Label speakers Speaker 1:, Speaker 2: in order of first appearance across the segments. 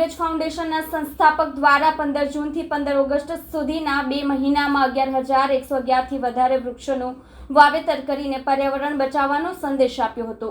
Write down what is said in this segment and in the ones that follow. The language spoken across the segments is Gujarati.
Speaker 1: સુરતમાં ફાઉન્ડેશનના સંસ્થાપક દ્વારા પંદર જૂનથી પંદર ઓગસ્ટ સુધીના બે મહિનામાં અગિયાર હજાર એકસો અગિયારથી વધારે વૃક્ષોનું વાવેતર કરીને પર્યાવરણ બચાવવાનો સંદેશ આપ્યો હતો.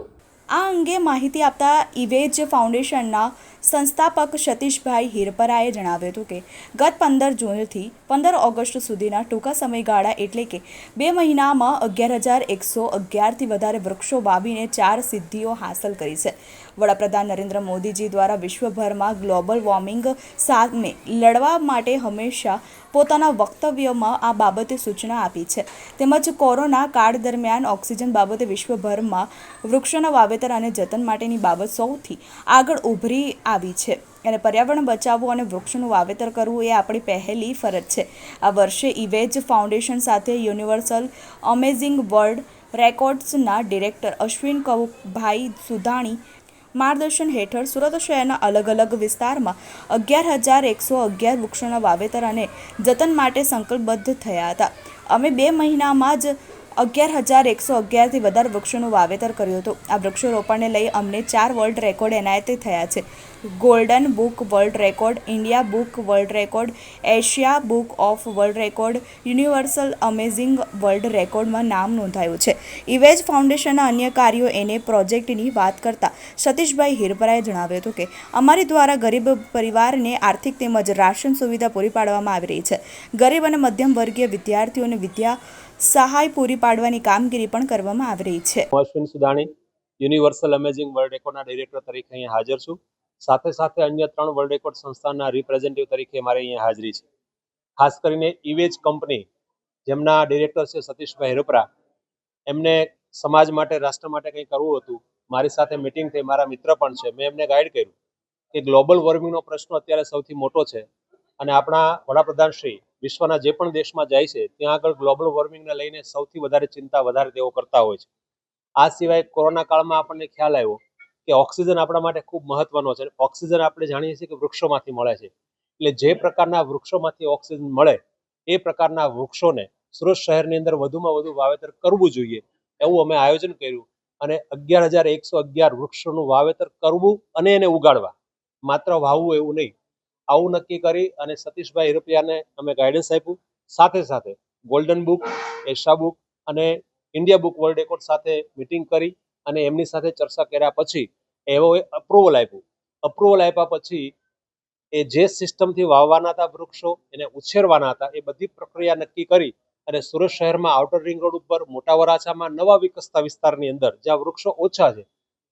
Speaker 2: આ અંગે માહિતી આપતા ઇવેજ ફાઉન્ડેશનના સંસ્થાપક સતીશભાઈ હિરપરાએ જણાવ્યું હતું કે, ગત પંદર જૂનથી પંદર ઓગસ્ટ સુધીના ટૂંકા સમયગાળા એટલે કે બે મહિનામાં અગિયાર હજાર એકસો અગિયારથી વધારે વૃક્ષો વાવીને ચાર સિદ્ધિઓ હાંસલ કરી છે. વડાપ્રધાન નરેન્દ્ર મોદીજી દ્વારા વિશ્વભરમાં ગ્લોબલ વોર્મિંગ સામે લડવા માટે હંમેશા પોતાના વક્તવ્યમાં આ બાબતે સૂચના આપી છે. તેમજ કોરોના કાળ દરમિયાન ઓક્સિજન બાબતે વિશ્વભરમાં વૃક્ષોના વાવેતર અને જતન માટેની બાબત સૌથી આગળ ઉભરી આવી છે. અને પર્યાવરણ બચાવવું અને વૃક્ષોનું વાવેતર કરવું એ આપણી પહેલી ફરજ છે. આ વર્ષે ઇવેજ ફાઉન્ડેશન સાથે યુનિવર્સલ અમેઝિંગ વર્લ્ડ રેકોર્ડ્સના ડિરેક્ટર અશ્વિન કૌભાઈ સુધાણી માર્ગદર્શન હેઠળ સુરત શહેરના અલગ અલગ વિસ્તારમાં અગિયાર હજાર એકસો અગિયાર વૃક્ષોના વાવેતર અને જતન માટે સંકલ્પબદ્ધ થયા હતા. અમે બે મહિનામાં જ અગિયાર હજાર એકસો અગિયારથી વધારે વૃક્ષોનું વાવેતર કર્યું હતું. આ વૃક્ષોરોપણને લઈ અમને ચાર વર્લ્ડ રેકોર્ડ એનાયત થયા છે. Golden book world record India book world record Asia book of world record universal amazing world રેકોર્ડમાં નામ નોંધાયું છે. ઇવેજ ફાઉન્ડેશનના અન્ય કાર્યો એને પ્રોજેક્ટની વાત કરતા સતીશભાઈ હિરપરાએ જણાવ્યું હતું કે, અમારી દ્વારા ગરીબ પરિવારને આર્થિક તેમજ રાશન સુવિધા પૂરી પાડવામાં આવી રહી છે. ગરીબ અને મધ્યમ વર્ગીય વિદ્યાર્થીઓને વિદ્યા સહાય પૂરી પાડવાની કામગીરી પણ કરવામાં આવી રહી છે.
Speaker 3: હું Ashwin Sudani universal amazing world રેકોર્ડના director તરીકે અહીંયા હાજર છું. સાથે સાથે અન્ય ત્રણ વર્લ્ડ રેકોર્ડ સંસ્થાના રિપ્રેઝેન્ટેટિવ તરીકે મારે અહીંયા હાજરી છે. ખાસ કરીને ઇવેજ કંપની જેમના ડિરેક્ટર છે સતીશભાઈ હેરોપરા, એમને સમાજ માટે, રાષ્ટ્ર માટે કંઈ કરવું હતું, મારી સાથે મિટિંગ થઈ, મારા મિત્ર પણ છે. મેં એમને ગાઈડ કર્યું કે ગ્લોબલ વોર્મિંગનો પ્રશ્ન અત્યારે સૌથી મોટો છે અને આપણા વડાપ્રધાન શ્રી વિશ્વના જે પણ દેશમાં જાય છે, ત્યાં આગળ ગ્લોબલ વોર્મિંગને લઈને સૌથી વધારે ચિંતા વધારે તેઓ કરતા હોય છે. આ સિવાય કોરોના કાળમાં આપણને ખ્યાલ આવ્યો કે ઓક્સિજન આપણા માટે ખૂબ મહત્વનો છે. ઓક્સિજન આપણે જાણીએ છીએ કે વૃક્ષોમાંથી મળે છે. એટલે જે પ્રકારના વૃક્ષોમાંથી ઓક્સિજન મળે, એ પ્રકારના વૃક્ષોને સુરત શહેરની અંદર વધુમાં વધુ વાવેતર કરવું જોઈએ. એવું અમે આયોજન કર્યું અને અગિયાર હજાર એકસો અગિયાર વૃક્ષોનું વાવેતર કરવું અને એને ઉગાડવા. માત્ર વાવવું એવું નહીં આવું નક્કી કરી અને સતીશભાઈ હિરપિયાને અમે ગાઈડન્સ આપ્યું. સાથે સાથે ગોલ્ડન બુક એશિયા બુક અને ઇન્ડિયા બુક વર્લ્ડ રેકોર્ડ સાથે મિટિંગ કરી અને એમની સાથે ચર્ચા કર્યા પછી એવો અપ્રુવલ આપ્યું. અપ્રુવલ આપ્યા પછી એ જે સિસ્ટમથી વાવવાના હતા વૃક્ષો, એને ઉછેરવાના હતા, એ બધી પ્રક્રિયા નક્કી કરી અને સુરત શહેરમાં આઉટર રિંગ રોડ ઉપર મોટા વરાછામાં નવા વિકસતા વિસ્તારની અંદર જ્યાં વૃક્ષો ઓછા છે,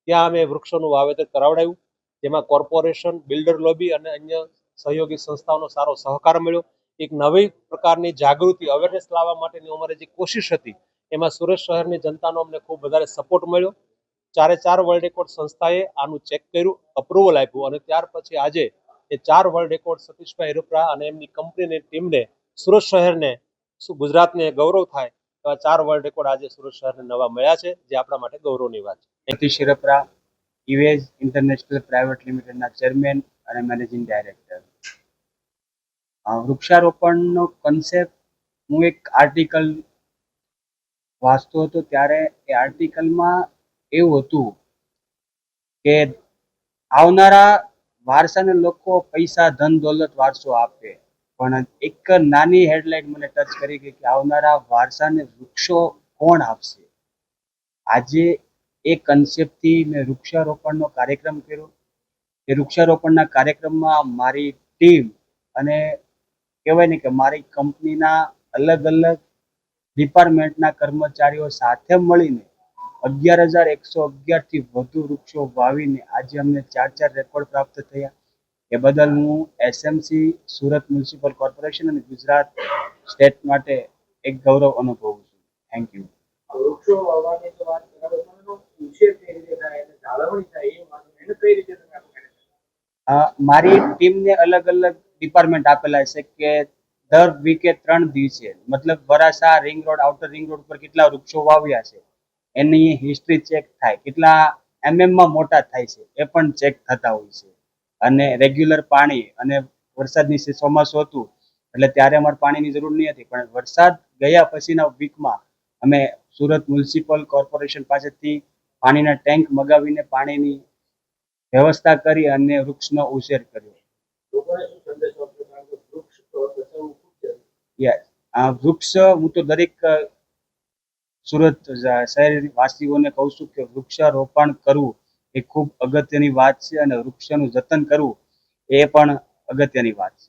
Speaker 3: ત્યાં અમે વૃક્ષોનું વાવેતર કરાવડાવ્યું જેમાં કોર્પોરેશન બિલ્ડર લોબી અને અન્ય સહયોગી સંસ્થાઓનો સારો સહકાર મળ્યો. એક નવી પ્રકારની જાગૃતિ અવેરનેસ લાવવા માટેની અમારી જે કોશિશ હતી, એમાં સુરત શહેરની જનતાનો અમને ખૂબ વધારે સપોર્ટ મળ્યો. ચારે ચાર વર્લ્ડ રેકોર્ડ સંસ્થાએ આનું ચેક કર્યું અપ્રુવલ આપ્યું અને ત્યાર પછી આજે એ ચાર વર્લ્ડ રેકોર્ડ સતીશભાઈ રૂપરા અને એમની કંપનીની ટીમને સુરત શહેરને, ગુજરાતને ગૌરવ થાય એવા ચાર વર્લ્ડ રેકોર્ડ આજે સુરત શહેરને નવા મળ્યા છે, જે આપણા માટે ગૌરવની વાત છે.
Speaker 4: સતીશ રૂપરા ઇવેજ ઇન્ટરનેશનલ પ્રાઇવેટ લિમિટેડના ચેરમેન અને મેનેજિંગ ડાયરેક્ટર વૃક્ષારોપણનો કન્સેપ્ટ હું એક આર્ટિકલ વાંચતો હતો ત્યારે એ આર્ટિકલમાં એવું હતું કે આવનારા વારસાને લોકો પૈસા, ધન, દોલત વારસો આપે. પણ એક નાની હેડલાઇન મને ટચ કરી ગઈ કે આવનારા વારસાને વૃક્ષો કોણ આપશે? આજે એ કન્સેપ્ટથી મેં વૃક્ષારોપણનો કાર્યક્રમ કર્યો. એ વૃક્ષારોપણના કાર્યક્રમમાં મારી ટીમ અને કહેવાય ને કે મારી કંપનીના અલગ અલગ ડિપાર્ટમેન્ટના કર્મચારીઓ સાથે મળીને અગિયાર હજાર એકસો અગિયારથી વધુ વૃક્ષો વાવીને આજે અમને ચાર ચાર રેકોર્ડ પ્રાપ્ત થયા. એ બદલ હું એસએમસી, સુરત મ્યુનિસિપલ કોર્પોરેશન અને ગુજરાત સ્ટેટ માટે એક ગૌરવ અનુભવું છું. થેન્ક યુ
Speaker 5: વૃક્ષો વાવવાની વાત બરાબર પણ એનો ઉછેર કઈ રીતે થાય અને જાળવણી થાય એ વાત એને કઈ રીતે તમે આખું manage કરો?
Speaker 4: અ, મારી ટીમને અલગ અલગ ડિપાર્ટમેન્ટ આપેલા છે કે દર વીકે ત્રણ દિવસે. મતલબ વરાસા ring road outer ring road પર કેટલા વૃક્ષો વાવ્યા છે, એની હિસ્ટ્રી ચેક થાય. કેટલા એમએમમાં મોટા થાય છે, એ પણ ચેક થતા હોય છે. અને રેગ્યુલર પાણી અને વરસાદની ચોમાસું હતું, એટલે ત્યારે અમારે પાણીની જરૂર નહીં હતી. પણ વરસાદ ગયા પછીના વીકમાં અમે સુરત મ્યુનિસિપલ કોર્પોરેશન પાસેથી પાણીના ટેન્ક મગાવીને પાણીની વ્યવસ્થા કરી અને વૃક્ષનો ઉછેર કર્યો.
Speaker 5: વૃક્ષ
Speaker 4: આ હું તો દરેક સુરત શહેર વાસીઓને કહું છું કે વૃક્ષારોપણ કરવું એ ખૂબ અગત્યની વાત છે અને વૃક્ષનું જતન કરવું એ પણ અગત્યની વાત છે.